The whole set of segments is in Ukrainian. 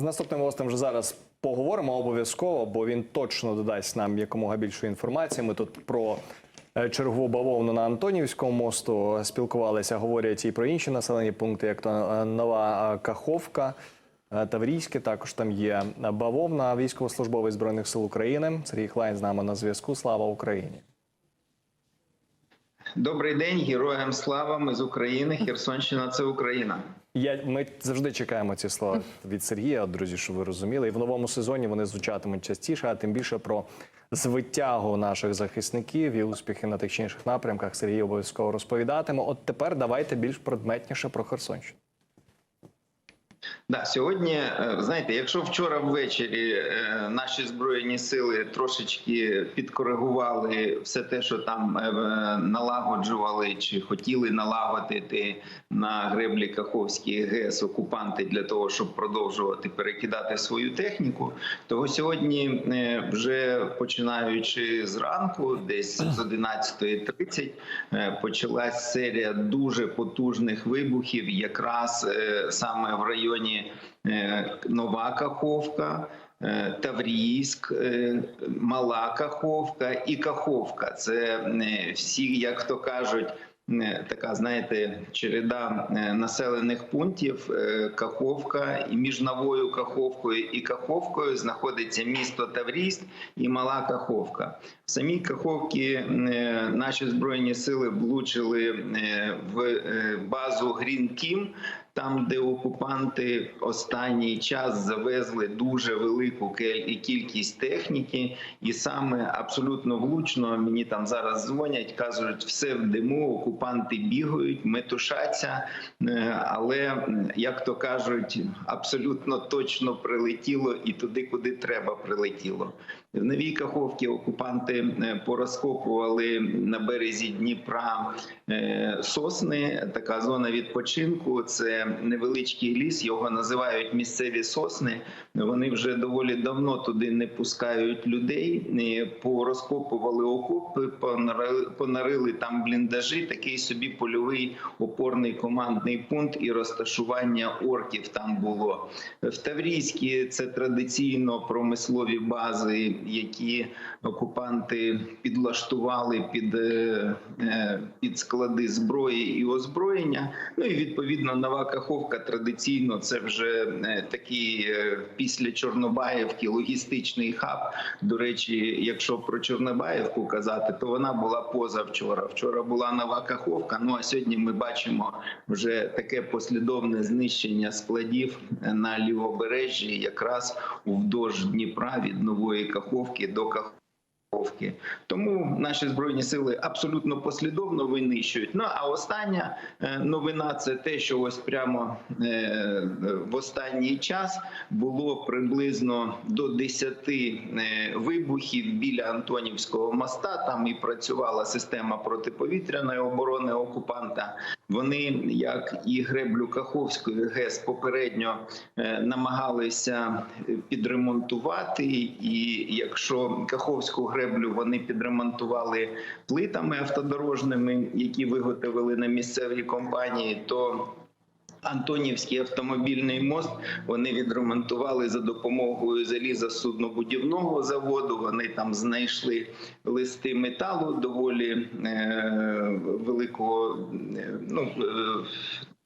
З наступним гостем вже зараз поговоримо обов'язково, бо він точно додасть нам якомога більше інформації. Ми тут про е, чергову бавовну на Антонівському мосту спілкувалися. Говорять і про інші населені пункти, як то е, нова е, Каховка. Таврійське також там є бавовна, військовослужбовець збройних сил України. Сергій Хлайн з нами на зв'язку. Слава Україні! Добрий день, героям слава. Ми з України. Херсонщина це Україна. Я ми завжди чекаємо ці слова від Сергія, друзі, щоб ви розуміли. І в новому сезоні вони звучатимуть частіше, а тим більше про звитягу наших захисників і успіхи на тих чи інших напрямках. Сергій обов'язково розповідатиме. От тепер давайте більш предметніше про Херсонщину. Да, сьогодні, е, знаєте, якщо вчора ввечері е, наші збройні сили трошечки підкоригували все те, що там е, налагоджували чи хотіли налагодити на греблі Каховській ГЕС окупанти для того, щоб продовжувати перекидати свою техніку, то сьогодні вже починаючи зранку, десь з 11.30, е, почалась серія дуже потужних вибухів, якраз саме в районі е, Нова Каховка. е, Таврійськ, е, Мала Каховка і Каховка. Це всі, як то кажуть, така, знаєте, череда населених пунктів. Каховка і між Новою Каховкою і Каховкою знаходиться місто Таврійськ і Мала Каховка. В самій Каховці наші збройні сили влучили в базу Грін Тім. Там, де окупанти останній час завезли дуже велику кількість техніки, і саме абсолютно влучно мені там зараз дзвонять, кажуть, все в диму, окупанти бігають, метушаться, е, але як то кажуть, абсолютно точно прилетіло і туди, куди треба, прилетіло. В новій Каховці окупанти е, порозкопували на березі Дніпра е, сосни. Така зона відпочинку. Це невеличкий ліс. Його називають місцеві сосни. Вони вже доволі давно туди не пускають людей. Е, Порозкопували окопи, понарили, там бліндажі. Такий собі польовий опорний командний пункт і розташування орків там було. В Таврійській це традиційно промислові бази, які окупанти підлаштували під, е, е, під склади зброї і озброєння. Ну і відповідно нова Каховка традиційно це вже е, такий після Чорнобаївки логістичний хаб. До речі, якщо про Чорнобаївку казати, то вона була позавчора. Вчора була нова Каховка. Ну а сьогодні ми бачимо вже таке послідовне знищення складів на лівобережжі, якраз вдовж Дніпра від нової Каховки до Каховки. Каховки. Тому наші збройні сили абсолютно послідовно винищують. Ну а остання е, новина це те, що ось прямо е, в останній час було приблизно до 10 е, вибухів біля Антонівського моста. Там і працювала система протиповітряної оборони окупанта. Вони, як і греблю Каховської ГЕС, попередньо е, намагалися підремонтувати. І якщо Каховську греблю вони підремонтували плитами автодорожними, які виготовили на місцевій компанії, то Антонівський автомобільний мост вони відремонтували за допомогою залізосуднобудівного заводу. Вони там знайшли листи металу доволі е, великого, е, ну е,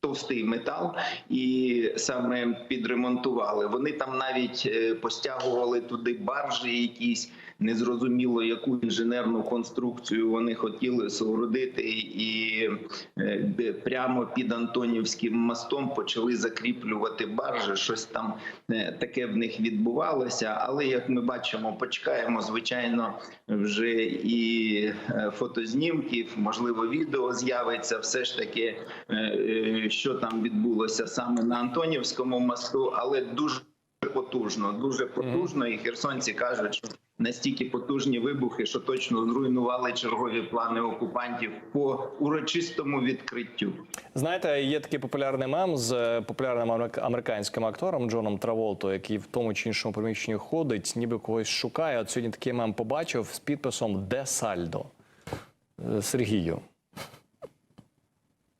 товстий метал, і саме підремонтували. Вони там навіть е, постягували туди баржі, якісь незрозуміло, яку інженерну конструкцію вони хотіли соорудити, і е, прямо під Антонівським мостом почали закріплювати баржі. Щось там е, таке в них відбувалося. Але як ми бачимо, почекаємо звичайно вже і е, фотознімків, можливо, відео з'явиться. Все ж таки, що там відбулося саме на Антонівському мосту, але дуже потужно, дуже потужно, і херсонці кажуть, що настільки потужні вибухи, що точно зруйнували чергові плани окупантів по урочистому відкриттю. Знаєте, є такий популярний мем з е, популярним америк- американським актором Джоном Траволто, який в тому чи іншому приміщенні ходить, ніби когось шукає. От сьогодні такий мем побачив з підписом Де Сальдо Е, Сергію.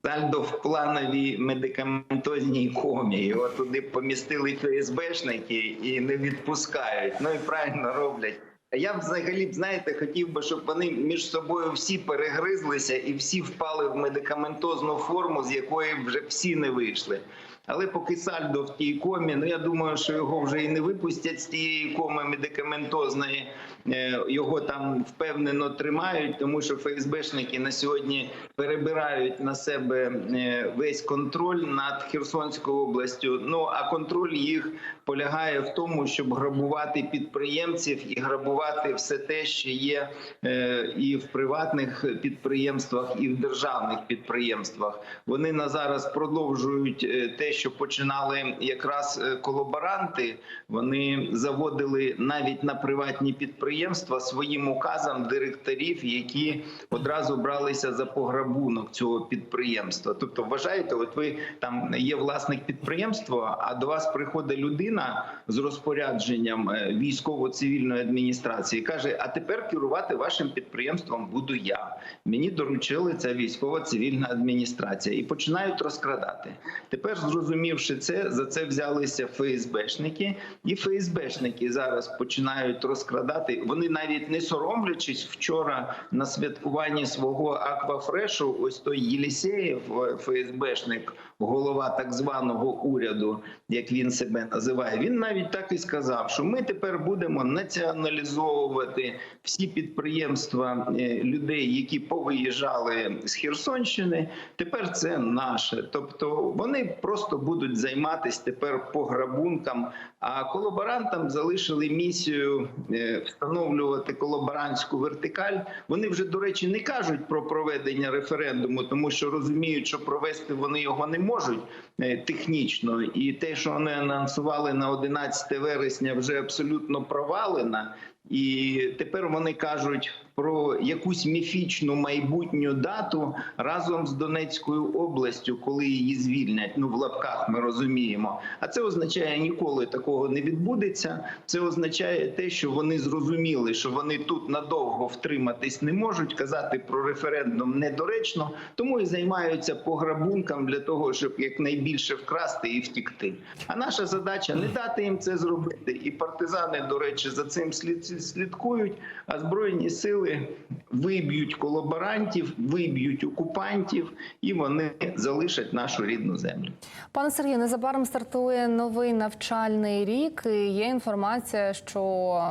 Сальдо в плановій медикаментозній комі. Його туди помістили ФСБшники і не відпускають. Ну і правильно роблять. Я взагалі б знаєте, хотів би, щоб вони між собою всі перегризлися і всі впали в медикаментозну форму, з якої вже всі не вийшли. Але поки сальдо в тій комі, ну я думаю, що його вже і не випустять з тієї коми медикаментозної. Е, Його там впевнено тримають, тому що ФСБшники на сьогодні перебирають на себе е, весь контроль над Херсонською областю. Ну а контроль їх полягає в тому, щоб грабувати підприємців і грабувати все те, що є е, і в приватних підприємствах, і в державних підприємствах. Вони на зараз продовжують те, що починали якраз колаборанти. Вони заводили навіть на приватні підприємства своїм указом директорів, які одразу бралися за пограбунок цього підприємства. Тобто, вважаєте, от ви там є власник підприємства, а до вас приходить людина з розпорядженням е, військово-цивільної адміністрації, каже: А тепер керувати вашим підприємством буду я. Мені доручили ця військово-цивільна адміністрація і починають розкрадати. Тепер, зрозумівши це, за це взялися ФСБшники, і ФСБшники зараз починають розкрадати. Вони навіть не соромлячись вчора на святкуванні свого аквафрешу. Ось той Єлісєєв, е, ФСБшник, голова так званого уряду, як він себе називає. Він навіть так і сказав, що ми тепер будемо націоналізовувати всі підприємства е, людей, які повиїжджали з Херсонщини. Тепер це наше. Тобто вони просто будуть займатися тепер пограбунком. А колаборантам залишили місію е, встановлювати колаборантську вертикаль. Вони вже, до речі, не кажуть про проведення референдуму, тому що розуміють, що провести вони його не можуть е, технічно. І те, що вони анонсували на 11 вересня, вже абсолютно провалено. І тепер вони кажуть про якусь міфічну майбутню дату разом з Донецькою областю, коли її звільнять. Ну в лапках ми розуміємо. А це означає, ніколи такого не відбудеться. Це означає те, що вони зрозуміли, що вони тут надовго втриматись не можуть. Казати про референдум недоречно, тому і займаються пограбунком для того, щоб якнайбільше вкрасти і втікти. А наша задача не дати їм це зробити. І партизани, до речі, за цим слідкують. А збройні сили виб'ють колаборантів, виб'ють окупантів, і вони залишать нашу рідну землю. Пане Сергію, незабаром стартує новий навчальний рік. І Є інформація, що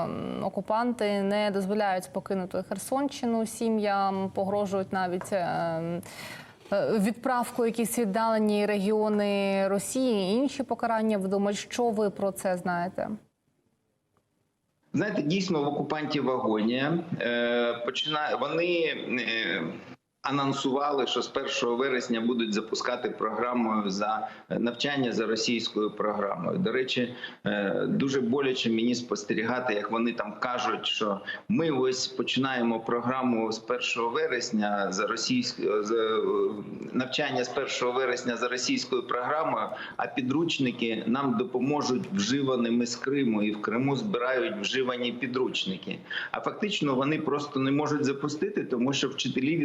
м, окупанти не дозволяють покинути Херсонщину сім'ям, погрожують навіть. ем, е, Відправку якісь віддалені регіони Росії, інші покарання. Думаєте, що ви про це знаєте? Знаєте, дійсно в окупантів агонія. Е, починає вони е, анонсували, що з 1 вересня будуть запускати програму за навчання за російською програмою. До речі, е, дуже боляче мені спостерігати, як вони там кажуть, що ми ось починаємо програму з 1 вересня за російською е, навчання з 1 вересня за російською програмою. А підручники нам допоможуть вживаними з Криму, і в Криму збирають вживані підручники. А фактично вони просто не можуть запустити, тому що вчителі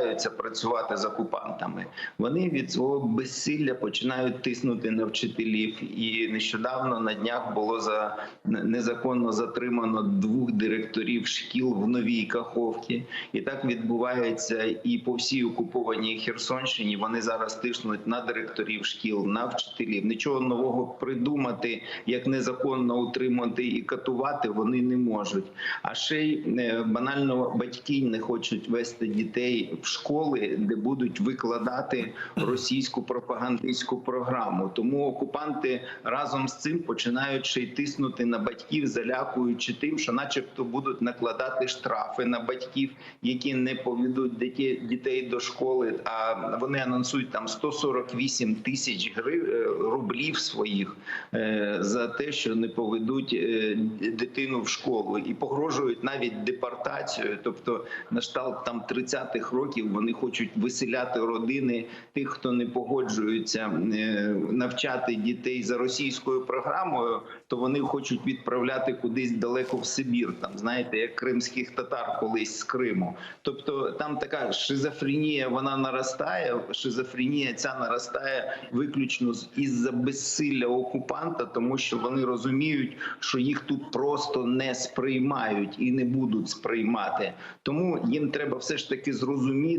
відмовляються працювати з окупантами. Вони від свого безсилля починають тиснути на вчителів. І нещодавно на днях було за незаконно затримано двох директорів шкіл в новій Каховці. І так відбувається і по всій окупованій Херсонщині. Вони зараз тиснуть на директорів шкіл, на вчителів. Нічого нового придумати, як незаконно утримати і катувати, вони не можуть. А ще й е, банально батьки не хочуть вести дітей в школи, де будуть викладати російську пропагандистську програму. Тому окупанти разом з цим починають ще й тиснути на батьків, залякуючи тим, що, начебто, будуть накладати штрафи на батьків, які не поведуть дітей, до школи. А вони анонсують там 148 тисяч гри- е, рублів своїх е, за те, що не поведуть е, дитину в школу, і погрожують навіть депортацією, тобто на шталт там 30-х років. Років вони хочуть виселяти родини тих, хто не погоджується е, навчати дітей за російською програмою, то вони хочуть відправляти кудись далеко в Сибір. Там знаєте, як кримських татар колись з Криму. Тобто там така шизофренія, вона наростає. Шизофренія ця наростає виключно з- із-за безсилля окупанта, тому що вони розуміють, що їх тут просто не сприймають і не будуть сприймати. Тому їм треба все ж таки зрозуміти,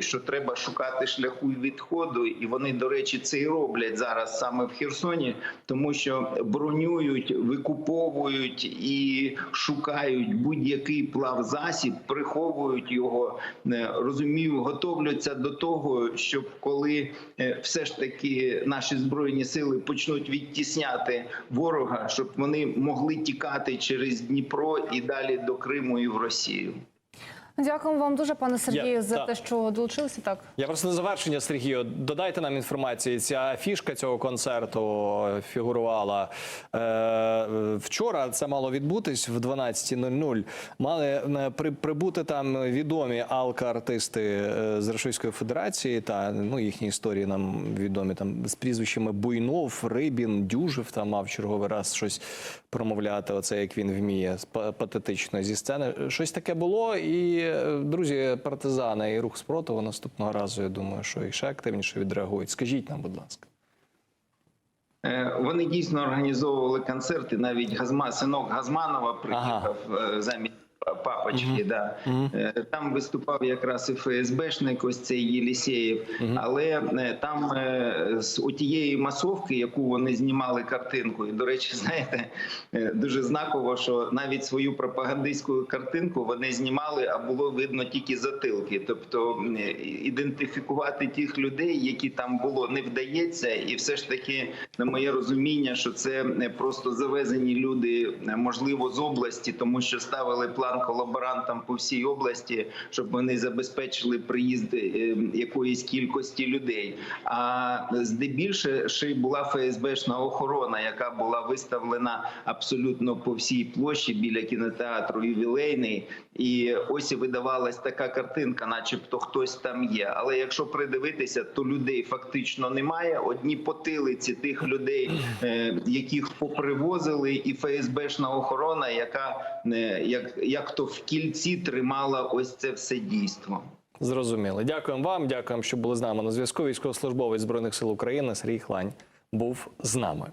що треба шукати шляху відходу, і вони, до речі, це і роблять зараз саме в Херсоні, тому що бронюють, викуповують і шукають будь-який плавзасіб, приховують його. е, Розумію, готовляться до того, щоб коли е, все ж таки наші збройні сили почнуть відтісняти ворога, щоб вони могли тікати через Дніпро і далі до Криму і в Росію. Дякуємо вам дуже, пане Сергію, Я- за так. те, що долучилися. Так. Я просто на завершення, Сергію, додайте нам інформації. Ця фішка цього концерту фігурувала е, вчора. Це мало відбутись в 12.00. Мали е, при, прибути там відомі алка-артисти е, з Російської Федерації. Та ну їхні історії нам відомі там з прізвищами Буйнов, Рибін, Дюжев. Там мав черговий раз щось промовляти. Оце як він вміє па- патетично зі сцени. Щось таке було. І е, друзі, партизани і рух спротиву наступного разу. Я думаю, що і ще активніше відреагують. Скажіть нам, будь ласка. Е, Вони дійсно організовували концерти. Навіть Газма, синок Газманова приїхав ага. замість папочки. Да. Е, Там виступав якраз і ФСБшник, ось цей Єлісєєв. Але е, там е, з отієї масовки, яку вони знімали картинку, і до речі, знаєте, дуже знаково, що навіть свою пропагандистську картинку вони знімали, а було видно тільки затилки. Тобто ідентифікувати тих людей, які там було, не вдається, і все ж таки, на моє розуміння, що це просто завезені люди, можливо, з області, тому що ставили план колаборантам по всій області, щоб вони забезпечили приїзд е, якоїсь кількості людей. А здебільше ще й була ФСБшна охорона, яка була виставлена абсолютно по всій площі біля кінотеатру ювілейний. І ось і видавалась така картинка, начебто хтось там є. Але якщо придивитися, то людей фактично немає. Одні потилиці тих людей, е, яких попривозили, і ФСБшна охорона, яка е, як, як то в кільці тримала ось це все дійство. Зрозуміло. Дякуємо вам. Дякуємо, що були з нами на зв'язку. Військовослужбовець збройних сил України Сергій Хлань був з нами.